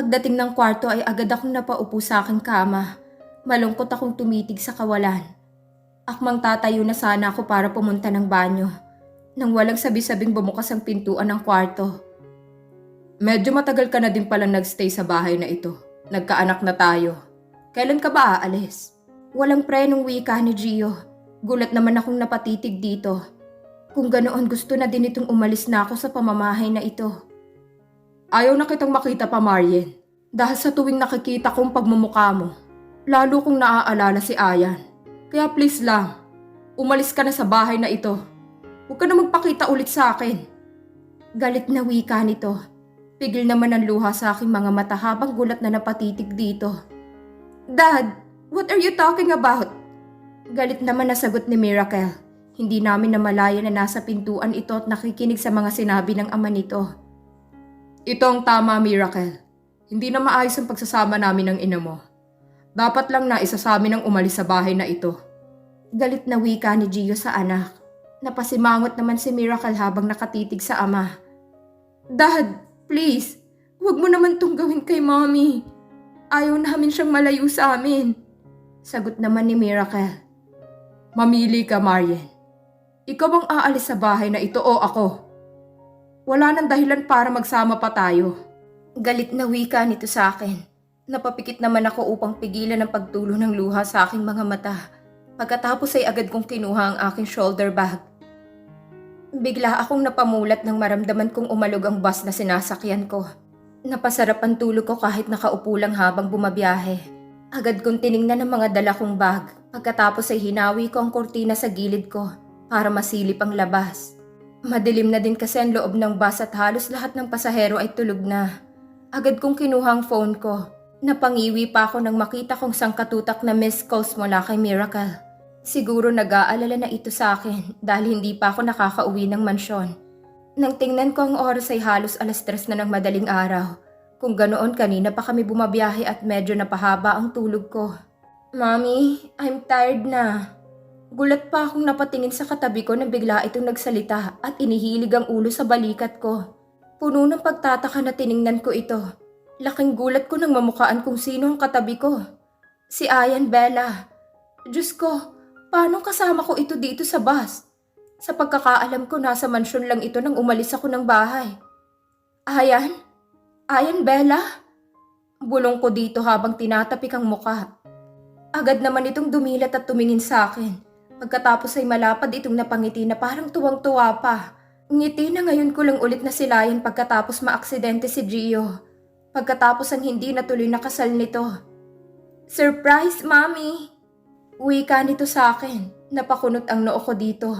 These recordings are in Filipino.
Pagdating ng kwarto ay agad akong napaupo sa aking kama. Malungkot akong tumitig sa kawalan. Akmang tatayo na sana ako para pumunta ng banyo. Nang walang sabi-sabing bumukas ang pintuan ng kwarto. Medyo matagal ka na din palang nagstay sa bahay na ito. Nagkaanak na tayo. Kailan ka ba aalis? Walang prenong wika ni Gio. Gulat naman akong napatitig dito. Kung ganoon gusto na din itong umalis na ako sa pamamahay na ito. Ayaw na kitang makita pa, Marian. Dahil sa tuwing nakikita kong pagmumukha mo, lalo kong naaalala si Ayan. Kaya please lang, umalis ka na sa bahay na ito. Huwag ka na magpakita ulit sa akin. Galit na wika nito. Pigil naman ang luha sa aking mga mata habang gulat na napatitig dito. Dad, what are you talking about? Galit naman na sagot ni Miracle. Hindi namin namalaya na nasa pintuan ito at nakikinig sa mga sinabi ng ama nito. Ito ang tama, Miracle. Hindi na maayos ang pagsasama namin ng ina mo. Dapat lang na isa sa amin ang umalis sa bahay na ito. Galit na wika ni Gio sa anak. Napasimangot naman si Miracle habang nakatitig sa ama. Dad, please, huwag mo naman tong gawin kay mommy. Ayaw namin siyang malayo sa amin. Sagot naman ni Miracle. Mamili ka, Marian. Ikaw ang aalis sa bahay na ito o ako? Wala nang dahilan para magsama pa tayo. Galit na wika nito sa akin. Napapikit naman ako upang pigilan ang pagtulo ng luha sa aking mga mata. Pagkatapos ay agad kong kinuha ang aking shoulder bag. Bigla akong napamulat nang maramdaman kong umalog ang bus na sinasakyan ko. Napasarap ang tulog ko kahit nakaupo lang habang bumabiyahe. Agad kong tiningnan ang mga dala kong bag. Pagkatapos ay hinawi ko ang kurtina sa gilid ko para masilip ang labas. Madilim na din kasi ang loob ng bus at halos lahat ng pasahero ay tulog na. Agad kong kinuha ang phone ko. Napangiwi pa ako nang makita kong sangkatutak na missed calls mula kay Miracle. Siguro nag-aalala na ito sa akin dahil hindi pa ako nakakauwi ng mansyon. Nang tingnan ko ang oras ay halos alas tres na ng madaling araw. Kung ganoon kanina pa kami bumabiyahe at medyo napahaba ang tulog ko. Mommy, I'm tired na. Gulat pa akong napatingin sa katabi ko na bigla itong nagsalita at inihilig ang ulo sa balikat ko. Puno ng pagtataka na tiningnan ko ito. Laking gulat ko nang mamukaan kung sino ang katabi ko. Si Ayan Bella. Diyos ko, paano kasama ko ito dito sa bus? Sa pagkakaalam ko nasa mansyon lang ito nang umalis ako ng bahay. Ayan? Ayan Bella? Bulong ko dito habang tinatapik ang muka. Agad naman itong dumilat at tumingin sa akin. Pagkatapos ay malapad itong napangiti na parang tuwang-tuwa pa. Ngiti na ngayon ko lang ulit na silayan pagkatapos maaksidente si Gio. Pagkatapos ang hindi natuloy na kasal nito. Surprise, Mommy! Uwi ka nito sa akin. Napakunot ang noo ko dito.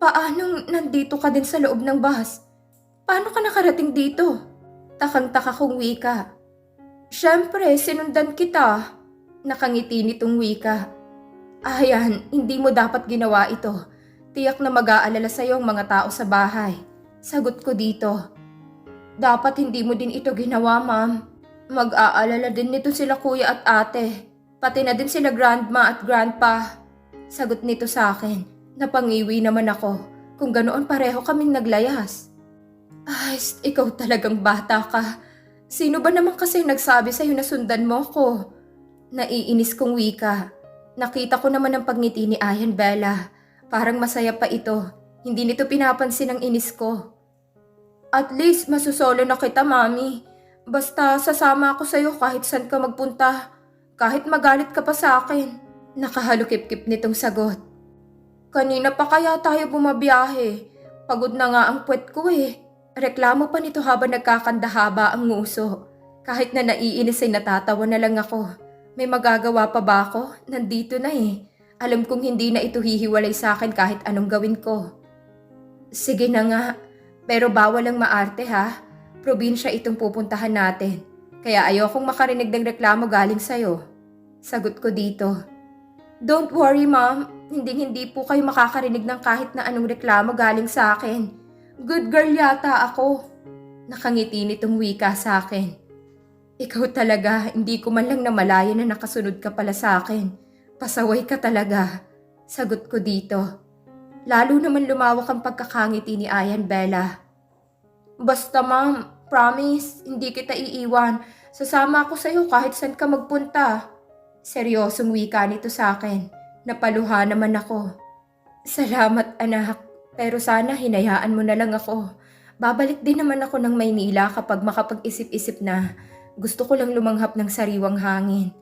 Paanong nandito ka din sa loob ng bus? Paano ka nakarating dito? Takang-taka kong wika. Siyempre, sinundan kita. Nakangiti nitong wika. Ayan, hindi mo dapat ginawa ito. Tiyak na mag-aalala sa'yo ang mga tao sa bahay. Sagot ko dito. Dapat hindi mo din ito ginawa, ma'am. Mag-aalala din nito sila kuya at ate. Pati na din sila grandma at grandpa. Sagot nito sa akin. Napangiwi naman ako. Kung ganoon pareho kaming naglayas. Ay, ikaw talagang bata ka. Sino ba naman kasi nagsabi sa'yo na sundan mo ko? Naiinis kong wika. Nakita ko naman ang pagngiti ni Ayan Bella. Parang masaya pa ito. Hindi nito pinapansin ang inis ko. At least masusolo na kita, mami. Basta sasama ako sa'yo kahit saan ka magpunta. Kahit magalit ka pa sa akin. Nakahalukip-kip nitong sagot. Kanina pa kaya tayo bumabiyahe. Pagod na nga ang puwet ko eh. Reklamo pa nito habang nagkakandahaba ang nguso. Kahit na naiinis ay natatawa na lang ako. May magagawa pa ba ako? Nandito na eh. Alam kong hindi na ito hihiwalay sa akin kahit anong gawin ko. Sige na nga, pero bawal ang maarte ha. Probinsya itong pupuntahan natin. Kaya ayokong makarinig ng reklamo galing sa'yo. Sagot ko dito. Don't worry ma'am, hindi hindi po kayo makakarinig ng kahit na anong reklamo galing sa akin. Good girl yata ako. Nakangiti nitong wika sa akin. Ikaw talaga, hindi ko man lang namalaya na nakasunod ka pala sa akin. Pasaway ka talaga. Sagot ko dito. Lalo naman lumawak ang pagkakangiti ni Ayan Bella. Basta ma'am, Promise, hindi kita iiwan. Sasama ako sa'yo kahit saan ka magpunta. Seryosong wika nito sa akin. Napaluha naman ako. Salamat anak, pero sana hinayaan mo na lang ako. Babalik din naman ako ng Maynila kapag makapag-isip-isip na gusto ko lang lumanghap ng sariwang hangin.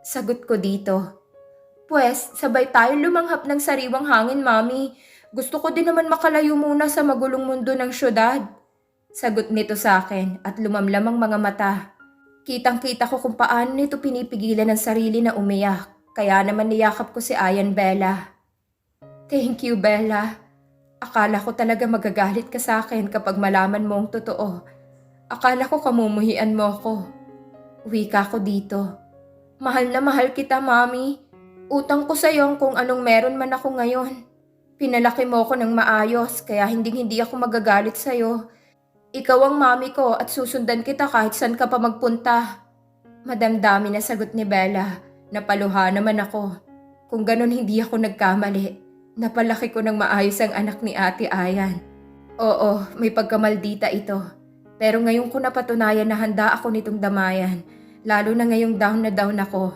Sagot ko dito. Pwes, sabay tayo lumanghap ng sariwang hangin, Mami. Gusto ko din naman makalayo muna sa magulong mundo ng syudad. Sagot nito sa akin at lumamlam ang mga mata. Kitang-kita ko kung paano nito pinipigilan ng sarili na umiyak. Kaya naman niyakap ko si Ayan Bella. Thank you, Bella. Akala ko talaga magagalit ka sa akin kapag malaman mo ang totoo. Akala ko kamumuhian mo ako. Wika ko dito. Mahal na mahal kita, Mami. Utang ko sa'yo kung anong meron man ako ngayon. Pinalaki mo ako ng maayos kaya hindi hindi ako magagalit sa'yo. Ikaw ang mami ko at susundan kita kahit saan ka pa magpunta. Madamdami na sagot ni Bella. Napaluha naman ako. Kung ganon hindi ako nagkamali. Napalaki ko ng maayos ang anak ni Ate Ayan. Oo, may pagkamaldita ito. Pero ngayon ko napatunayan na handa ako nitong damayan. Lalo na ngayong down na down ako.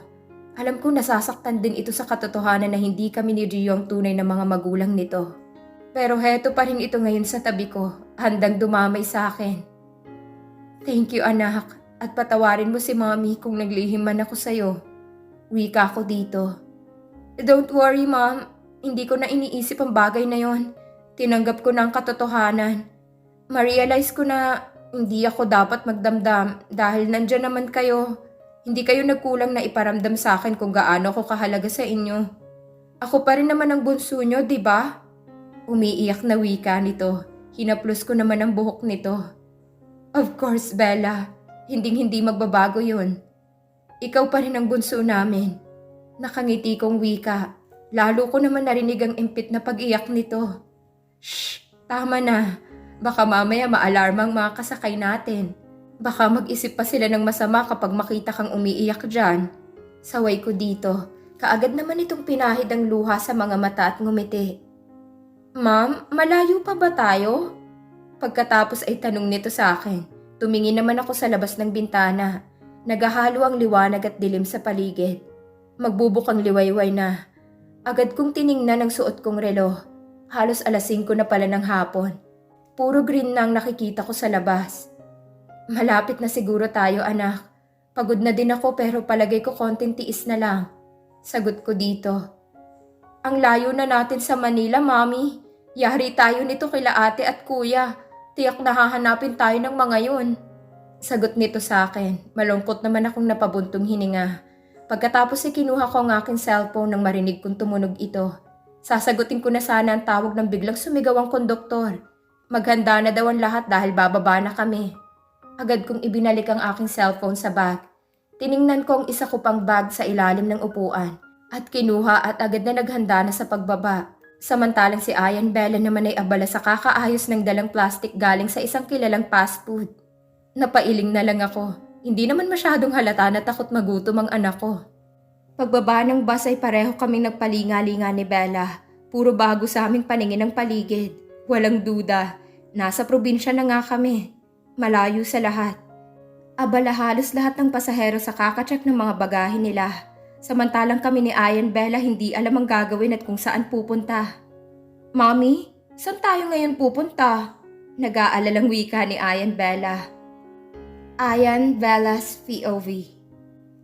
Alam ko nasasaktan din ito sa katotohanan na hindi kami ni Gio ang tunay na mga magulang nito. Pero heto pa rin ito ngayon sa tabi ko, handang dumamay sa akin. Thank you anak, at patawarin mo si mommy kung naglihim man ako sa'yo. Wika ko dito. Don't worry mom, hindi ko na iniisip ang bagay na yon. Tinanggap ko na ang katotohanan. Ma-realize ko na hindi ako dapat magdamdam dahil nandyan naman kayo. Hindi kayo nagkulang na iparamdam sa akin kung gaano ako kahalaga sa inyo. Ako pa rin naman ang bunso nyo, di ba? Umiiyak na wika nito. Hinaplos ko naman ang buhok nito. Of course, Bella. Hinding-hindi magbabago yun. Ikaw pa rin ang bunso namin. Nakangiti kong wika. Lalo ko naman narinig ang impit na pag-iyak nito. Shh! Tama na. Baka mamaya maalarma ang mga kasakay natin. Baka mag-isip pa sila ng masama kapag makita kang umiiyak dyan. Saway ko dito. Kaagad naman itong pinahid ang luha sa mga mata at ngumiti. Ma'am, malayo pa ba tayo? Pagkatapos ay tanong nito sa akin. Tumingin naman ako sa labas ng bintana. Nagahalo ang liwanag at dilim sa paligid. Magbubukang liwayway na. Agad kong tiningnan ang suot kong relo. Halos alas 5 na pala ng hapon. Puro green na ang nakikita ko sa labas. Malapit na siguro tayo anak. Pagod na din ako pero palagay ko konting tiis na lang. Sagot ko dito. Ang layo na natin sa Manila, Mami. Yari tayo nito kila ate at kuya. Tiyak na hahanapin tayo ng mga yun. Sagot nito sa akin. Malungkot naman akong napabuntong hininga. Pagkatapos ay kinuha ko ang aking cellphone nang marinig kong tumunog ito. Sasagutin ko na sana ang tawag ng biglang sumigaw ang konduktor. Maghanda na daw ang lahat dahil bababa na kami. Agad kong ibinalik ang aking cellphone sa bag. Tiningnan ko ang isa ko pang bag sa ilalim ng upuan at kinuha at agad na naghanda na sa pagbaba. Samantalang si Ayan Bella naman ay abala sa kakaayos ng dalang plastic galing sa isang kilalang fast food. Napailing na lang ako. Hindi naman masyadong halata na takot magutom ang anak ko. Pagbaba ng bus ay pareho kaming nagpalinga-linga ni Bella. Puro bago sa aming paningin ng paligid. Walang duda. Nasa probinsya na nga kami. Malayo sa lahat. Abala halos lahat ng pasahero sa kakacheck ng mga bagahe nila. Samantalang kami ni Ayan Bella hindi alam ang gagawin at kung saan pupunta. Mommy, saan tayo ngayon pupunta? Nag-aalalang wika ni Ayan Bella. Ayan Bella's POV.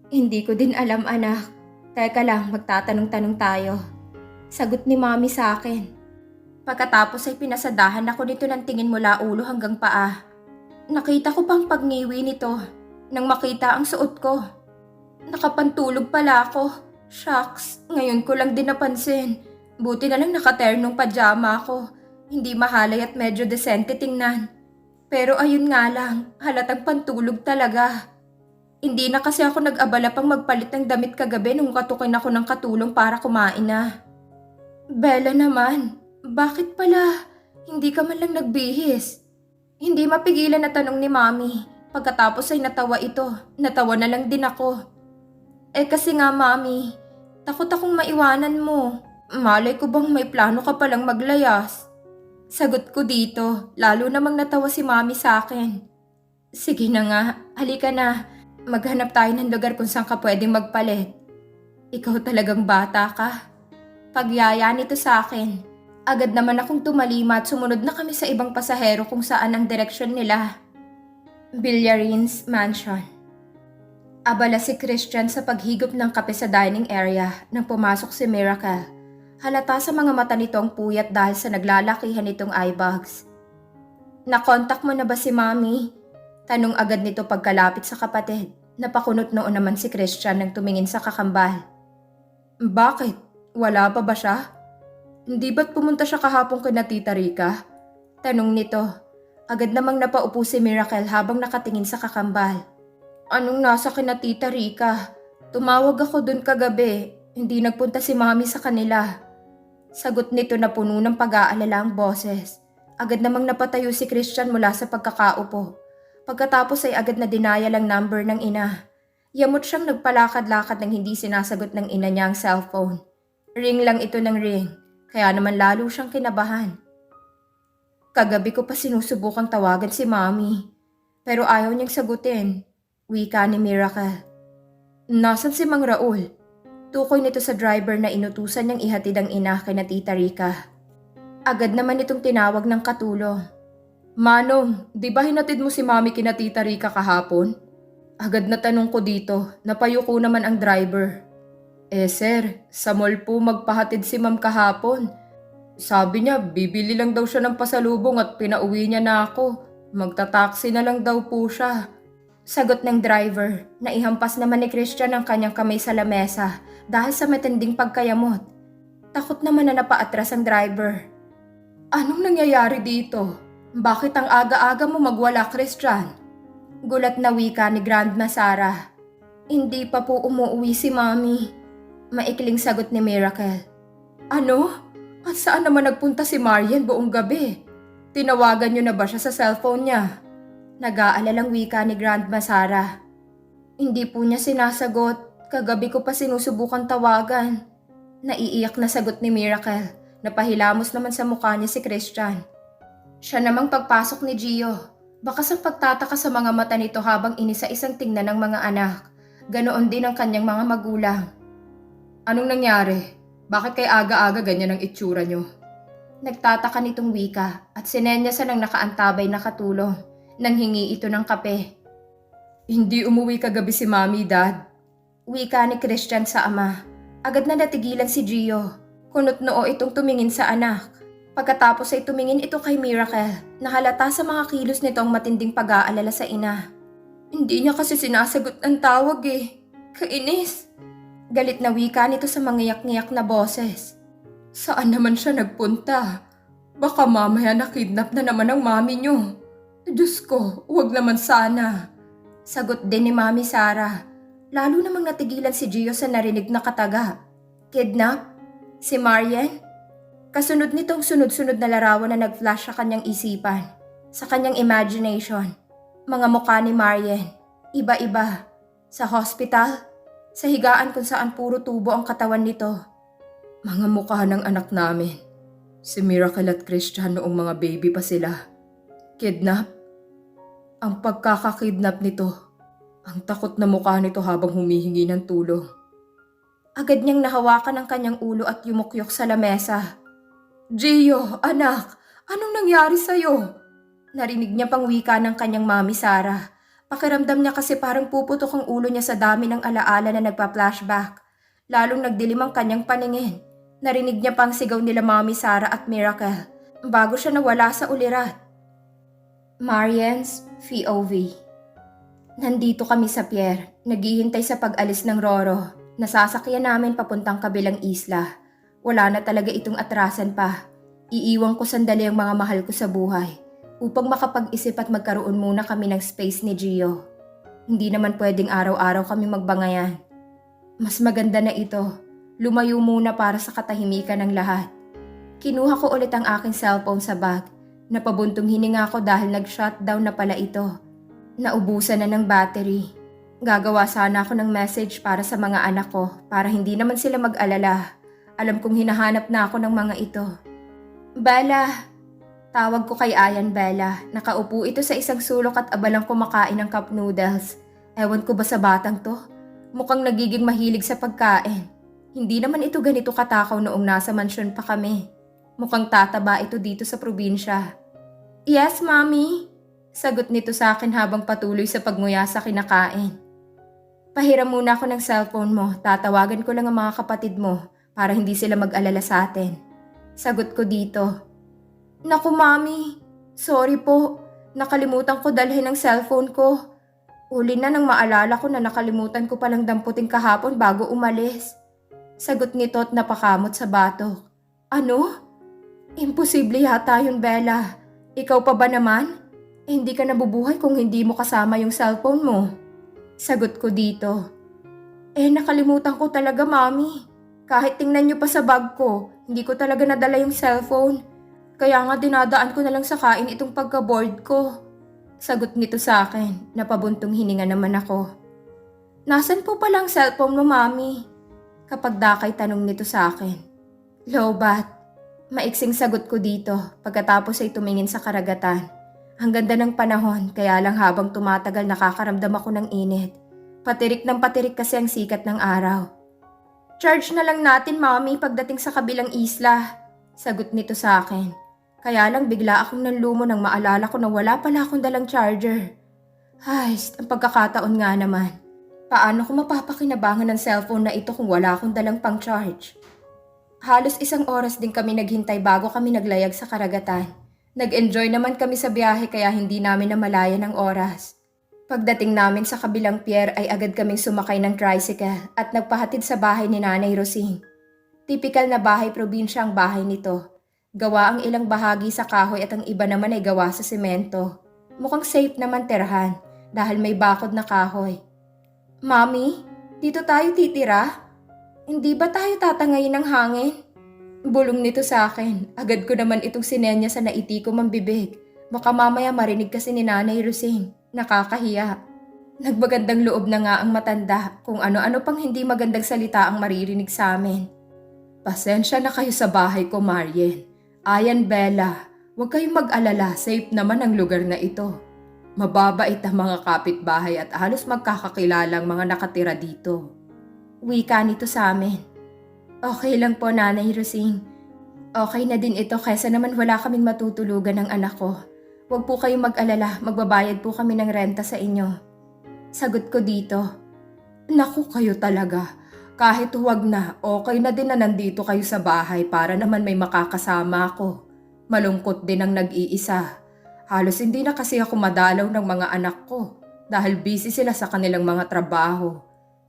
Hindi ko din alam anak. Teka lang, magtatanong-tanong tayo. Sagot ni Mommy sa akin. Pagkatapos ay pinasadahan ako nito ng tingin mula ulo hanggang paa. Nakita ko pang pagngiwi nito nang makita ang suot ko. Nakapantulog pala ako. Shucks, ngayon ko lang din napansin. Buti na lang nakaternong pajama ako. Hindi mahalay at medyo desente tingnan. Pero ayun nga lang, halatang pantulog talaga. Hindi na kasi ako nag-abala pang magpalit ng damit kagabi nung katukin ako ng katulong para kumain na. Bella naman, bakit pala hindi ka man lang nagbihis? Hindi mapigilan na tanong ni Mami. Pagkatapos ay natawa ito. Natawa na lang din ako. Eh kasi nga Mami, takot akong maiwanan mo. Malay ko bang may plano ka palang maglayas? Sagot ko dito, lalo namang natawa si Mami sa akin. Sige na nga, halika na. Maghanap tayo ng lugar kung saan ka pwedeng magpalit. Ikaw talagang bata ka. Pagyaya nito sa akin. Agad naman akong tumalima at sumunod na kami sa ibang pasahero kung saan ang direksyon nila. Billarines Mansion. Abala si Christian sa paghigop ng kape sa dining area nang pumasok si Miracle. Halata sa mga mata nitong puyat dahil sa naglalakihan nitong eye bags. Nakontak mo na ba si Mami? Tanong agad nito pagkalapit sa kapatid. Napakunot noon naman si Christian nang tumingin sa kakambal. Bakit? Wala pa ba siya? Hindi ba't pumunta siya kahapon kay na Tita Rika? Tanong nito. Agad namang napaupo si Miracle habang nakatingin sa kakambal. Anong nasa kina Tita Rika? Tumawag ako dun kagabi. Hindi nagpunta si Mami sa kanila. Sagot nito na puno ng pag-aalala ang boses. Agad namang napatayo si Christian mula sa pagkakaupo. Pagkatapos ay agad na dinaya lang number ng ina. Yamot siyang nagpalakad-lakad nang hindi sinasagot ng ina niya ang cellphone. Ring lang ito ng ring, kaya naman lalo siyang kinabahan. Kagabi ko pa sinusubukang tawagan si Mami, pero ayaw niyang sagutin. Wika ni Miracle. Nasaan si Mang Raul? Tukoy nito sa driver na inutusan niyang ihatid ang ina kay na Tita Rika. Agad naman itong tinawag ng katulong. Manong, di ba hinatid mo si Mami kina Tita Rika kahapon? Agad na tanong ko dito, napayuko naman ang driver. Eh sir, sa mall po magpahatid si ma'am kahapon. Sabi niya, bibili lang daw siya ng pasalubong at pinauwi niya na ako. Magta-taxi na lang daw po siya. Sagot ng driver, na ihampas naman ni Christian ang kanyang kamay sa lamesa dahil sa matinding pagkayamot. Takot naman na napaatras ang driver. Anong nangyayari dito? Bakit ang aga-aga mo magwala, Christian? Gulat na wika ni Grandma Sarah. Hindi pa po umuwi si Mami. Maikling sagot ni Miracle. Ano? At saan naman nagpunta si Marian buong gabi? Tinawagan niyo na ba siya sa cellphone niya? Nag-aalalang wika ni Grandma Sarah. Hindi po niya sinasagot. Kagabi ko pa sinusubukan tawagan. Naiiyak na sagot ni Miracle. Napahilamos naman sa mukha niya si Christian. Siya namang pagpasok ni Gio. Bakas ang pagtataka sa mga mata nito habang inisa-isang tingnan ng mga anak. Ganoon din ang kanyang mga magulang. Anong nangyari? Bakit kay aga-aga ganyan ang itsura niyo? Nagtataka nitong wika at sinenyasan ng nakaantabay na katulong nang hingi ito ng kape. Hindi umuwi kagabi si Mami, Dad. Wika ni Christian sa ama. Agad na natigilan si Gio. Kunot noo itong tumingin sa anak. Pagkatapos ay tumingin ito kay Miracle na halata sa mga kilos nito ang matinding pag-aalala sa ina. Hindi niya kasi sinasagot ang tawag eh. Kainis. Galit na wika nito sa mangiyak-ngiyak na boses. Saan naman siya nagpunta? Baka mamaya nakidnap na naman ang mami niyo. Diyos ko, huwag naman sana. Sagot din ni Mami Sarah. Lalo namang natigilan si Gio sa narinig na kataga. Kidnap? Si Marian? Kasunod nitong sunod-sunod na larawan na nag-flash sa kanyang isipan, sa kanyang imagination. Mga mukha ni Marian, iba-iba. Sa hospital, sa higaan kung saan puro tubo ang katawan nito. Mga mukha ng anak namin. Si Miracle at Christian noong mga baby pa sila. Kidnap? Ang pagkakakidnap nito. Ang takot na mukha nito habang humihingi ng tulong. Agad niyang nahawakan ang kanyang ulo at yumukyok sa lamesa. Gio, anak, anong nangyari sa'yo? Narinig niya pang wika ng kanyang mami Sarah. Pakiramdam niya kasi parang puputok ang ulo niya sa dami ng alaala na nagpa-flashback. Lalong nagdilim ang kanyang paningin. Narinig niya pang sigaw nila mami Sarah at Miracle bago siya nawala sa ulirat. Marian's POV Nandito kami sa pier, naghihintay sa pag-alis ng Roro. Nasasakyan namin papuntang kabilang isla. Wala na talaga itong atrasan pa. Iiwan ko sandali ang mga mahal ko sa buhay upang makapag-isip at magkaroon muna kami ng space ni Gio. Hindi naman pwedeng araw-araw kami magbangayan. Mas maganda na ito. Lumayo muna para sa katahimikan ng lahat. Kinuha ko ulit ang aking cellphone sa bag. Napabuntong hininga ko dahil nag-shutdown na pala ito. Naubusan na ng battery. Gagawa sana ako ng message para sa mga anak ko para hindi naman sila mag-alala. Alam kong hinahanap na ako ng mga ito. Bala, Tawag ko kay Ayan Bella. Nakaupo ito sa isang sulok at abalang kumakain ng cup noodles. Ewan ko ba sa batang to? Mukhang nagiging mahilig sa pagkain. Hindi naman ito ganito katakaw noong nasa mansyon pa kami. Mukhang tataba ito dito sa probinsya. Yes, Mommy. Sagot nito sa akin habang patuloy sa pagmuya sa kinakain. Pahiram muna ako ng cellphone mo. Tatawagan ko lang ang mga kapatid mo para hindi sila mag-alala sa atin. Sagot ko dito. Naku, Mami. Sorry po. Nakalimutan ko dalhin ang cellphone ko. Uli na nang maalala ko na nakalimutan ko palang damputin kahapon bago umalis. Sagot nito at napakamot sa batok. Ano? Imposible yata yun, Bella. Ikaw pa ba naman? Eh, hindi ka nabubuhay kung hindi mo kasama yung cellphone mo. Sagot ko dito. Eh, nakalimutan ko talaga, Mami. Kahit tingnan niyo pa sa bag ko, hindi ko talaga nadala yung cellphone. Kaya nga dinadaan ko na lang sa kain itong pagka-board ko. Sagot nito sa akin, napabuntong hininga naman ako. Nasaan po palang cellphone mo, Mami? Kapag dakay tanong nito sa akin. Lobat. Maiksing sagot ko dito pagkatapos ay tumingin sa karagatan. Ang ganda ng panahon kaya lang habang tumatagal nakakaramdam ako ng init. Patirik ng patirik kasi ang sikat ng araw. Charge na lang natin, Mami, pagdating sa kabilang isla. Sagot nito sa akin. Kaya lang bigla akong nanlumo nang maalala ko na wala pala akong dalang charger. Ay, ang pagkakataon nga naman. Paano ko mapapakinabangan ng cellphone na ito kung wala akong dalang pang charge? Halos isang oras din kami naghintay bago kami naglayag sa karagatan. Nag-enjoy naman kami sa biyahe kaya hindi namin namalayan ng oras. Pagdating namin sa kabilang pier ay agad kaming sumakay ng tricycle at nagpahatid sa bahay ni Nanay Rosing. Tipikal na bahay probinsya ang bahay nito. Gawa ang ilang bahagi sa kahoy at ang iba naman ay gawa sa semento. Mukhang safe naman tirahan dahil may bakod na kahoy. Mami, dito tayo titira? Hindi ba tayo tatangayin ng hangin? Bulong nito sa akin. Agad ko naman itong sinenya sa naiti ko mambibig. Baka mamaya marinig kasi ni Nanay Rosing. Nakakahiya. Nagbagandang loob na nga ang matanda kung ano-ano pang hindi magandang salita ang maririnig sa amin. Pasensya na kayo sa bahay ko, Marian. Ayan, Bella. Huwag kayong mag-alala, safe naman ang lugar na ito. Mababait ang mga kapitbahay at halos magkakakilalang mga nakatira dito. Wika nito sa amin. Okay lang po, Nanay Rosing. Okay na din ito kaysa naman wala kaming matutulugan ng anak ko. Huwag po kayong mag-alala, magbabayad po kami ng renta sa inyo. Sagot ko dito. Naku kayo talaga. Kahit huwag na, okay na din na nandito kayo sa bahay para naman may makakasama ako. Malungkot din ang nag-iisa. Halos hindi na kasi ako madalaw ng mga anak ko dahil busy sila sa kanilang mga trabaho.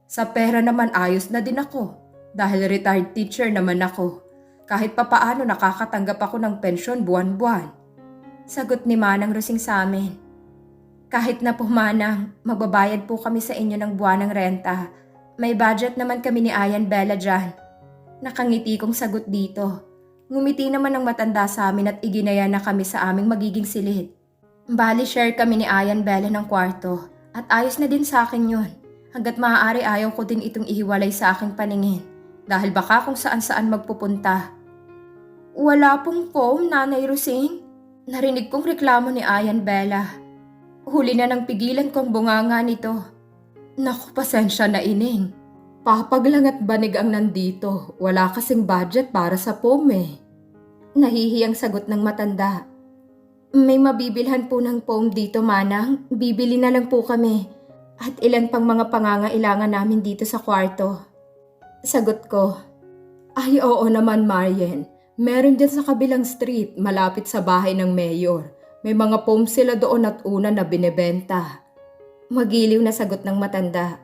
Sa pera naman ayos na din ako dahil retired teacher naman ako. Kahit papaano nakakatanggap ako ng pensyon buwan-buwan. Sagot ni Manang Rosing sa amin. Kahit na po Manang, magbabayad po kami sa inyo ng buwan ng renta. May budget naman kami ni Ayan Bella dyan. Nakangiti kong sagot dito. Ngumiti naman ang matanda sa amin at iginaya na kami sa aming magiging silid. Bali share kami ni Ayan Bella ng kwarto at ayos na din sa akin yun. Hanggat maaari ayaw ko din itong ihiwalay sa aking paningin dahil baka kung saan saan magpupunta. Wala pong phone, Nanay Rosing. Narinig kong reklamo ni Ayan Bella. Huli na nang pigilan kong bunganga nito. Naku, pasensya na ining. Papaglang at banig ang nandito. Wala kasing budget para sa pom eh. Nahihiyang sagot ng matanda. May mabibilhan po ng foam dito, Manang. Bibili na lang po kami. At ilan pang mga pangangailangan namin dito sa kwarto. Sagot ko. Ay oo naman, Marian. Meron dyan sa kabilang street, malapit sa bahay ng mayor. May mga foam sila doon at una na binebenta. Magiliw na sagot ng matanda.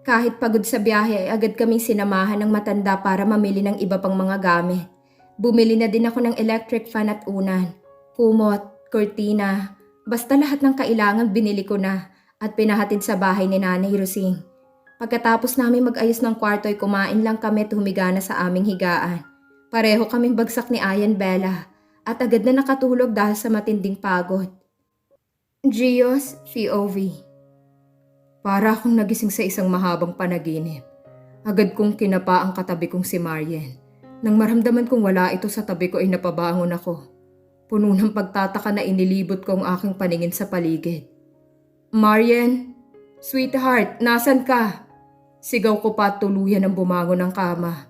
Kahit pagod sa biyahe ay agad kaming sinamahan ng matanda para mamili ng iba pang mga gamit. Bumili na din ako ng electric fan at unan, kumot, kurtina, basta lahat ng kailangan binili ko na at pinahatid sa bahay ni Nanay Rosing. Pagkatapos namin mag-ayos ng kwarto ay kumain lang kami at humiga na sa aming higaan. Pareho kaming bagsak ni Ayan Bella at agad na nakatulog dahil sa matinding pagod. Gios POV Para akong nagising sa isang mahabang panaginip. Agad kong kinapa ang katabi kong si Marian. Nang maramdaman kong wala ito sa tabi ko ay napabangon ako. Puno ng pagtataka na inilibot ko ang aking paningin sa paligid. Marian, sweetheart, nasan ka? Sigaw ko pa tuluyan ng bumangon ng kama.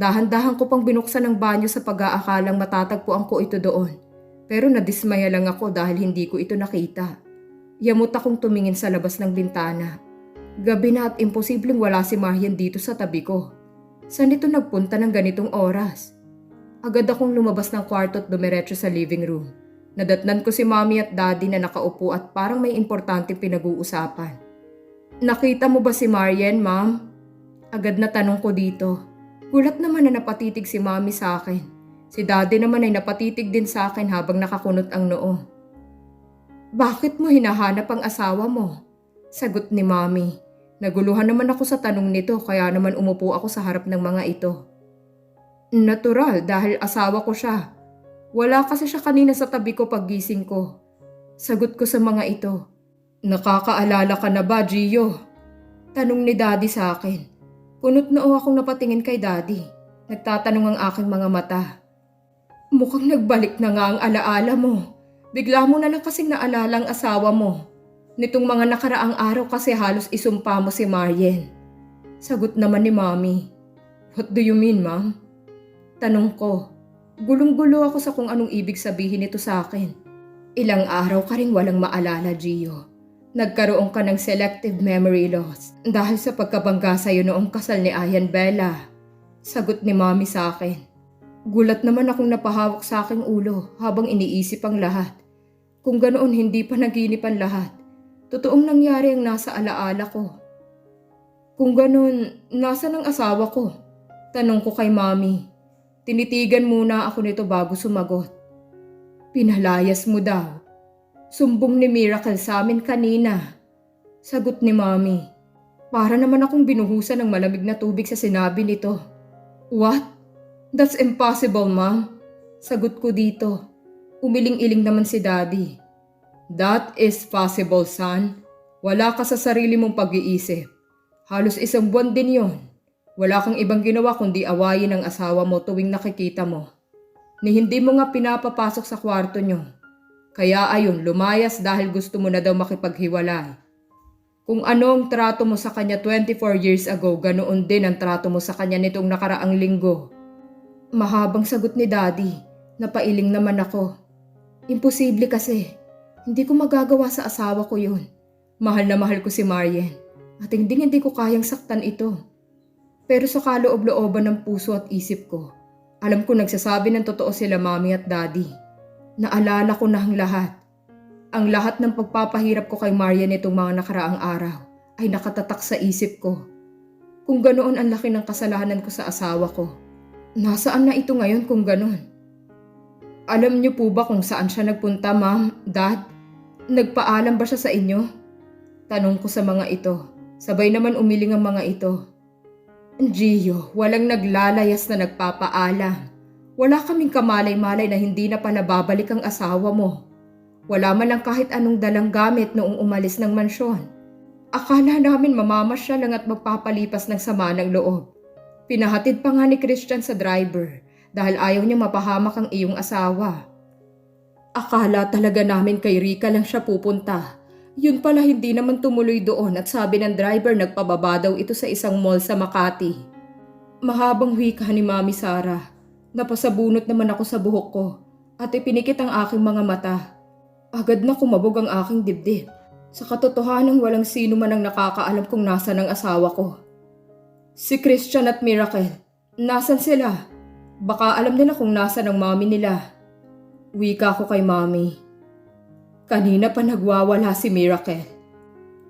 Dahan-dahan ko pang binuksan ang banyo sa pag-aakalang matatagpuan ko ito doon. Pero nadismaya lang ako dahil hindi ko ito nakita. Yamot akong tumingin sa labas ng bintana. Gabi na at imposibleng wala si Marian dito sa tabi ko. Saan ito nagpunta ng ganitong oras? Agad akong lumabas ng kwarto at dumiretso sa living room. Nadatnan ko si mami at daddy na nakaupo at parang may importanteng pinag-uusapan. Nakita mo ba si Marian, ma'am? Agad na tanong ko dito. Gulat naman na napatitig si mami sa akin. Si daddy naman ay napatitig din sa akin habang nakakunot ang noo. Bakit mo hinahanap ang asawa mo? Sagot ni mami. Naguluhan naman ako sa tanong nito kaya naman umupo ako sa harap ng mga ito. Natural dahil asawa ko siya. Wala kasi siya kanina sa tabi ko paggising ko. Sagot ko sa mga ito. Nakakaalala ka na ba, Gio? Tanong ni Daddy sa akin. Kunot noo akong napatingin kay Daddy. Nagtatanong ang aking mga mata. Mukhang nagbalik na nga ang alaala mo. Bigla mo na lang kasing naalala ang asawa mo. Nitong mga nakaraang araw kasi halos isumpa mo si Marian. Sagot naman ni Mommy. What do you mean, Ma'am? Tanong ko. Gulong-gulo ako sa kung anong ibig sabihin nito sa akin. Ilang araw ka rin walang maalala, Gio. Nagkaroon ka ng selective memory loss dahil sa pagkabangga sa'yo noong kasal ni Ayan Bella. Sagot ni Mommy sa akin. Gulat naman akong napahawak sa aking ulo habang iniisip ang lahat. Kung ganoon hindi pa naginip ang lahat, totoong nangyari ang nasa alaala ko. Kung ganoon, nasa ng asawa ko? Tanong ko kay Mommy. Tinitigan muna ako nito bago sumagot. Pinalayas mo daw. Sumbong ni Miracle sa amin kanina. Sagot ni Mommy. Para naman akong binuhusan ng malamig na tubig sa sinabi nito. What? That's impossible, ma'am. Sagot ko dito. Umiling-iling naman si Daddy. That is possible, son. Wala ka sa sarili mong pag-iisip. Halos isang buwan din yon. Wala kang ibang ginawa kundi awayin ang asawa mo tuwing nakikita mo. Ni hindi mo nga pinapapasok sa kwarto nyo. Kaya ayun, lumayas dahil gusto mo na daw makipaghiwalay. Kung ano ang trato mo sa kanya 24 years ago, ganoon din ang trato mo sa kanya nitong nakaraang linggo. Mahabang sagot ni Daddy. Napailing naman ako. Imposible kasi. Hindi ko magagawa sa asawa ko yun. Mahal na mahal ko si Marian. At hindi hindi ko kayang saktan ito. Pero sa kaloob-looban ng puso at isip ko, alam ko nagsasabi ng totoo sila mami at daddy. Naalala ko na ang lahat. Ang lahat ng pagpapahirap ko kay Marian nitong mga nakaraang araw ay nakatatak sa isip ko. Kung ganoon ang laki ng kasalanan ko sa asawa ko, nasaan na ito ngayon kung ganoon? Alam niyo po ba kung saan siya nagpunta, ma'am, dad? Nagpaalam ba siya sa inyo? Tanong ko sa mga ito. Sabay naman umiling ang mga ito. Gio, walang naglalayas na nagpapaalam. Wala kaming kamalay-malay na hindi na pala babalik ang asawa mo. Wala man lang kahit anong dalang gamit noong umalis ng mansyon. Akala namin mamamasyal lang at magpapalipas ng sama ng loob. Pinahatid pa nga ni Christian sa driver dahil ayaw niya mapahamak ang iyong asawa. Akala talaga namin kay Rika lang siya pupunta. Yun pala hindi naman tumuloy doon at sabi ng driver nagpababa daw ito sa isang mall sa Makati. Mahabang wika ni Mami Sara. Napasabunot naman ako sa buhok ko at ipinikit ang aking mga mata. Agad na kumabog ang aking dibdib. Sa katotohanan walang sino man ang nakakaalam kung nasa ng asawa ko. Si Christian at Miracle, nasan sila? Baka alam nila kung nasa ng mami nila. Wika ko kay mami. Kanina pa nagwawala si Miracle.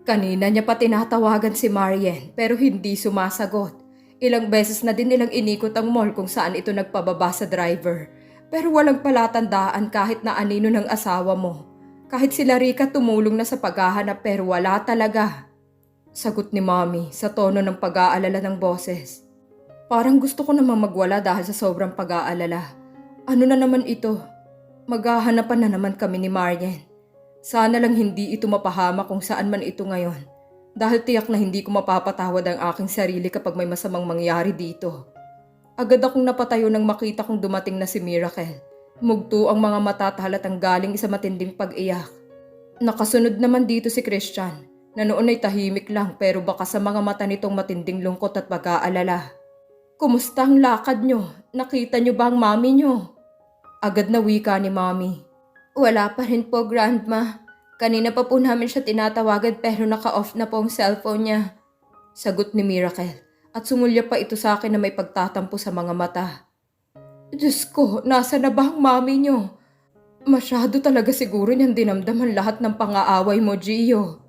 Kanina niya pa tinatawagan si Marian pero hindi sumasagot. Ilang beses na din nilang inikot ang mall kung saan ito nagpababa sa driver. Pero walang palatandaan kahit na anino ng asawa mo. Kahit sila Rika tumulong na sa paghahanap pero wala talaga. Sagot ni Mommy sa tono ng pag-aalala ng boses. Parang gusto ko namang magwala dahil sa sobrang pag-aalala. Ano na naman ito? Maghahanapan na naman kami ni Marian. Sana lang hindi ito mapahama kung saan man ito ngayon. Dahil tiyak na hindi ko mapapatawad ang aking sarili kapag may masamang mangyari dito. Agad akong napatayo nang makita kong dumating na si Miracle. Mugto ang mga mata at galing sa matinding pag-iyak. Nakasunod naman dito si Christian na noon ay tahimik lang pero baka sa mga mata nitong matinding lungkot at pag-aalala. Kumusta ang lakad nyo? Nakita nyo ba ang mami nyo? Agad na wika ni mami. Wala pa rin po, Grandma. Kanina pa po namin siya tinatawagan pero naka-off na po ang cellphone niya. Sagot ni Miracle at sumulya pa ito sa akin na may pagtatampo sa mga mata. Diyos ko, nasa na ba ang mami niyo? Masyado talaga siguro niyang dinamdaman lahat ng pang-aaway mo, Gio.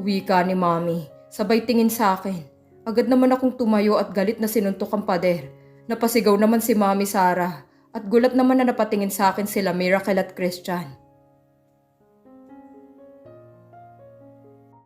Wika ni mami, sabay tingin sa akin. Agad naman akong tumayo at galit na sinuntok ang pader. Napasigaw naman si mami Sarah at gulat naman na napatingin sa akin sila Miracle at Christian.